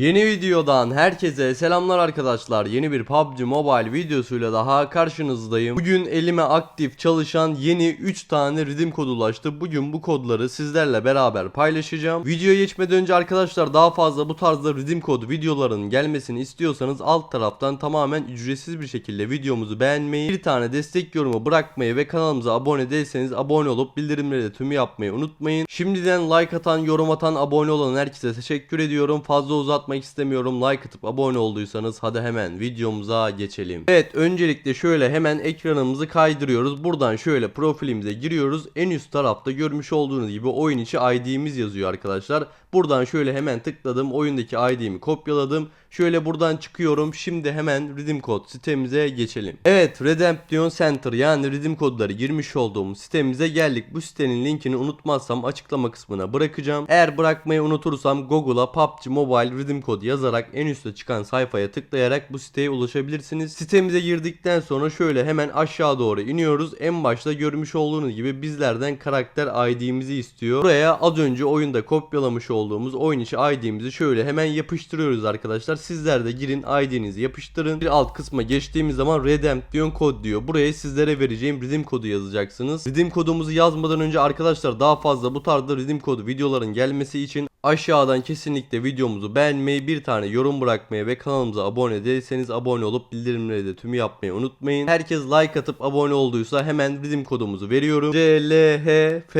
Yeni videodan herkese selamlar arkadaşlar. Yeni bir PUBG Mobile videosuyla daha karşınızdayım. Bugün elime aktif çalışan yeni 3 tane redeem kodu ulaştı. Bugün bu kodları sizlerle beraber paylaşacağım. Videoya geçmeden önce arkadaşlar daha fazla bu tarzda redeem kodu videoların gelmesini istiyorsanız alt taraftan tamamen ücretsiz bir şekilde videomuzu beğenmeyi, bir tane destek yorumu bırakmayı ve kanalımıza abone değilseniz abone olup bildirimleri de tümü yapmayı unutmayın. Şimdiden like atan, yorum atan, abone olan herkese teşekkür ediyorum. Fazla uzatmak istemiyorum. Like atıp abone olduysanız hadi hemen videomuza geçelim. Evet öncelikle şöyle hemen ekranımızı kaydırıyoruz. Buradan şöyle profilimize giriyoruz. En üst tarafta görmüş olduğunuz gibi oyun içi ID'miz yazıyor arkadaşlar. Buradan şöyle hemen tıkladım. Oyundaki ID'mi kopyaladım. Şöyle buradan çıkıyorum. Şimdi hemen Redeem Code sitemize geçelim. Evet Redemption Center yani Redeem kodları girmiş olduğumuz sitemize geldik. Bu sitenin linkini unutmazsam açıklama kısmına bırakacağım. Eğer bırakmayı unutursam Google'a PUBG Mobile Redeem Code yazarak en üstte çıkan sayfaya tıklayarak bu siteye ulaşabilirsiniz. Sitemize girdikten sonra şöyle hemen aşağı doğru iniyoruz. En başta görmüş olduğunuz gibi bizlerden karakter ID'mizi istiyor. Buraya az önce oyunda kopyalamış olduğumuz oyun içi ID'mizi şöyle hemen yapıştırıyoruz arkadaşlar. Sizler de girin ID'nizi yapıştırın. Bir alt kısma geçtiğimiz zaman Redemption kod diyor. Buraya sizlere vereceğim redeem kodu yazacaksınız. Redeem kodumuzu yazmadan önce arkadaşlar daha fazla bu tarzda redeem kodu videoların gelmesi için aşağıdan kesinlikle videomuzu beğenmeyi, bir tane yorum bırakmayı ve kanalımıza abone değilseniz abone olup bildirimleri de tümü yapmayı unutmayın. Herkes like atıp abone olduysa hemen redeem kodumuzu veriyorum. CLHFZFZ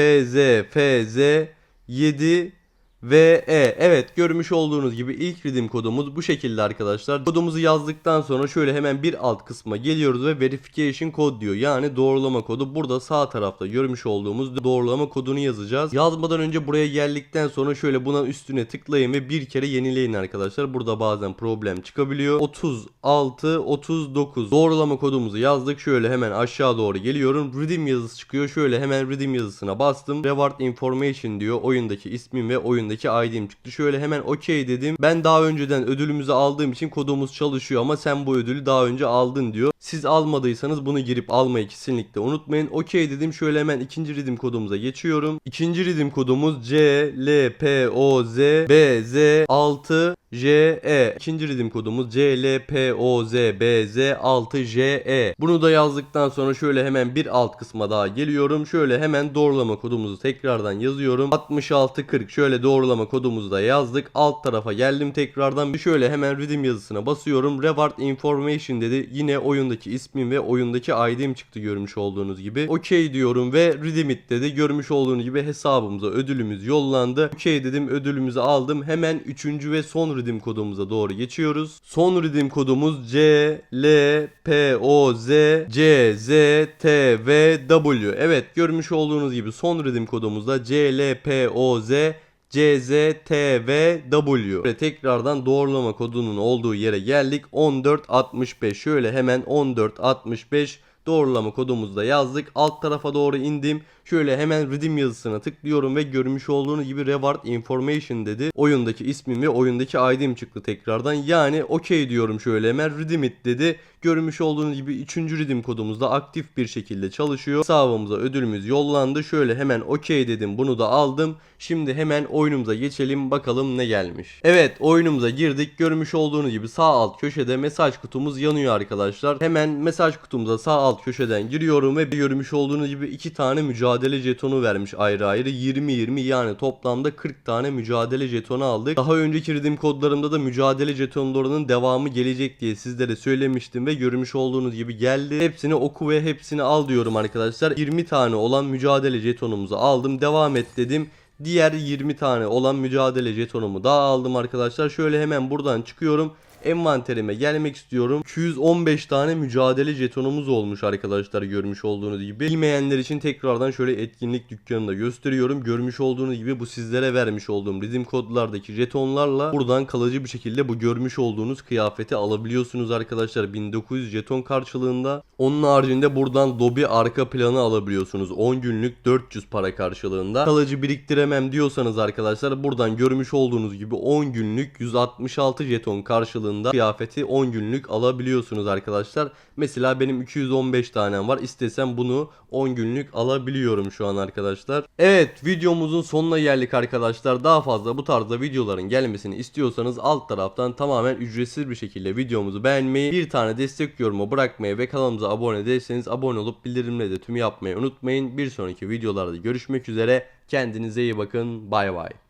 7 ve. Evet görmüş olduğunuz gibi ilk redeem kodumuz bu şekilde arkadaşlar. Kodumuzu yazdıktan sonra şöyle hemen bir alt kısma geliyoruz ve verification kod diyor. Yani doğrulama kodu. Burada sağ tarafta görmüş olduğumuz doğrulama kodunu yazacağız. Yazmadan önce buraya geldikten sonra şöyle buna üstüne tıklayın ve bir kere yenileyin arkadaşlar. Burada bazen problem çıkabiliyor. 36 39 doğrulama kodumuzu yazdık. Şöyle hemen aşağı doğru geliyorum. Redeem yazısı çıkıyor. Şöyle hemen redeem yazısına bastım. Reward information diyor. Oyundaki ismim ve oyundaki ID'm çıktı. Şöyle hemen okey dedim. Ben daha önceden ödülümüzü aldığım için kodumuz çalışıyor ama sen bu ödülü daha önce aldın diyor. Siz almadıysanız bunu girip almayı kesinlikle unutmayın. Okey dedim. Şöyle hemen ikinci redeem kodumuza geçiyorum. İkinci redeem kodumuz C L P O Z B Z 6 JE İkinci redeem kodumuz CLPOZBZ6JE Bunu da yazdıktan sonra şöyle hemen bir alt kısma daha geliyorum. Şöyle hemen doğrulama kodumuzu tekrardan yazıyorum. 6640 şöyle doğrulama kodumuzu da yazdık. Alt tarafa geldim tekrardan. Bir şöyle hemen redeem yazısına basıyorum. Reward information dedi. Yine oyundaki ismim ve oyundaki ID'm çıktı görmüş olduğunuz gibi. Okey diyorum ve redeem it dedi. Görmüş olduğunuz gibi hesabımıza ödülümüz yollandı. Okey dedim ödülümüzü aldım. Hemen üçüncü ve son redeem kodumuza doğru geçiyoruz. Son redeem kodumuz C L P O Z C Z T V W. Evet görmüş olduğunuz gibi son redeem kodumuzda C L P O Z CZTVW. Ve tekrardan doğrulama kodunun olduğu yere geldik. 1465 şöyle hemen 1465 doğrulama kodumuzu da yazdık. Alt tarafa doğru indim. Şöyle hemen redeem yazısına tıklıyorum ve görmüş olduğunuz gibi reward information dedi. Oyundaki ismim ve oyundaki ID'm çıktı tekrardan. Yani okey diyorum şöyle hemen redeem it dedi. Görmüş olduğunuz gibi 3. redeem kodumuz da aktif bir şekilde çalışıyor. Hesabımıza ödülümüz yollandı. Şöyle hemen okey dedim. Bunu da aldım. Şimdi hemen oyunumuza geçelim. Bakalım ne gelmiş. Evet oyunumuza girdik. Görmüş olduğunuz gibi sağ alt köşede mesaj kutumuz yanıyor arkadaşlar. Hemen mesaj kutumuza sağ alt köşeden giriyorum ve görmüş olduğunuz gibi iki tane mücadele jetonu vermiş ayrı ayrı. 20-20 yani toplamda 40 tane mücadele jetonu aldık. Daha önceki redeem kodlarımda da mücadele jetonlarının devamı gelecek diye sizlere söylemiştim ve görmüş olduğunuz gibi geldi. Hepsini oku ve hepsini al diyorum arkadaşlar. 20 tane olan mücadele jetonumuzu aldım. Devam et dedim. Diğer 20 tane olan mücadele jetonumu daha aldım arkadaşlar. Şöyle hemen buradan çıkıyorum. Envanterime gelmek istiyorum. 215 tane mücadele jetonumuz olmuş arkadaşlar görmüş olduğunuz gibi. Bilmeyenler için tekrardan şöyle etkinlik dükkanını da gösteriyorum. Görmüş olduğunuz gibi bu sizlere vermiş olduğum redeem kodlardaki jetonlarla buradan kalıcı bir şekilde bu görmüş olduğunuz kıyafeti alabiliyorsunuz arkadaşlar. 1900 jeton karşılığında. Onun haricinde buradan Dobi arka planı alabiliyorsunuz. 10 günlük 400 para karşılığında. Kalıcı biriktiremem diyorsanız arkadaşlar buradan görmüş olduğunuz gibi 10 günlük 166 jeton karşılığında karşılığında kıyafeti 10 günlük alabiliyorsunuz arkadaşlar. Mesela benim 215 tanem var. İstesem bunu 10 günlük alabiliyorum şu an arkadaşlar. Evet videomuzun sonuna geldik arkadaşlar. Daha fazla bu tarzda videoların gelmesini istiyorsanız alt taraftan tamamen ücretsiz bir şekilde videomuzu beğenmeyi, bir tane destek yorumu bırakmayı ve kanalımıza abone değilseniz abone olup bildirimleri de tüm yapmayı unutmayın. Bir sonraki videolarda görüşmek üzere. Kendinize iyi bakın. Bay bay.